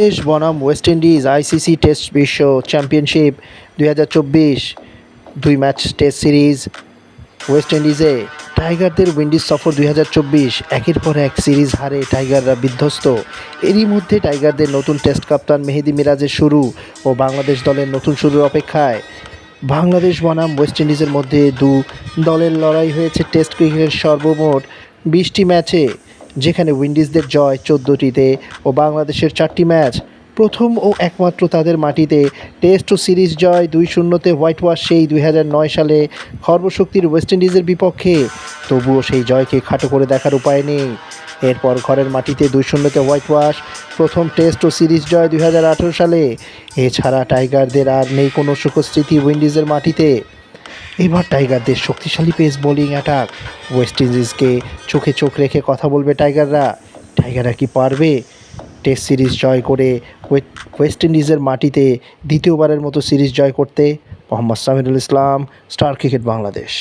দেশ বনাম West Indies ICC test বিশ্ব চ্যাম্পিয়নশিপ দুই হাজার চব্বিশ। দুই ম্যাচ টেস্ট সিরিজ ওয়েস্ট ইন্ডিজে। টাইগারদের উইন্ডিজ সফর দুই হাজার চব্বিশ, একের পর এক সিরিজ হারে টাইগাররা বিধ্বস্ত। এরই মধ্যে টাইগারদের নতুন টেস্ট কাপ্তান মেহেদি মিরাজের শুরু ও বাংলাদেশ দলের নতুন শুরুর অপেক্ষায়। বাংলাদেশ বনাম ওয়েস্ট ইন্ডিজের মধ্যে দু দলের লড়াই হয়েছে টেস্ট ক্রিকেটের সর্বমোট বিশটি ম্যাচে। যেখানে উইন্ডিজদের জয় চোদ্দোটিতে ও বাংলাদেশের চারটি ম্যাচ প্রথম ও একমাত্র তাদের মাটিতে টেস্ট ও সিরিজ জয় দুই শূন্যতে হোয়াইট ওয়াশ সেই দুই হাজার নয় সালে খর্বশক্তির ওয়েস্ট ইন্ডিজের বিপক্ষে। তবুও সেই জয়কে খাটো করে দেখার উপায় নেই। এরপর ঘরের মাটিতে দুই শূন্যতে হোয়াইট ওয়াশ প্রথম টেস্ট ও সিরিজ জয় দুই হাজার আঠেরো সালে। এছাড়া টাইগারদের আর নেই কোনো সুখস্মৃতি উইন্ডিজের মাটিতে। এবার টাইগারদের শক্তিশালী পেস বোলিং অ্যাটাক। ওয়েস্ট ইন্ডিজকে চোখে চোখ রেখে কথা বলবে টাইগাররা। টাইগাররা কি পারবে? টেস্ট সিরিজ জয় করে ওয়েস্ট ইন্ডিজের মাটিতে দ্বিতীয়বারের মতো সিরিজ জয় করতে মোহাম্মদ সামিরুল ইসলাম, স্টার ক্রিকেট বাংলাদেশ।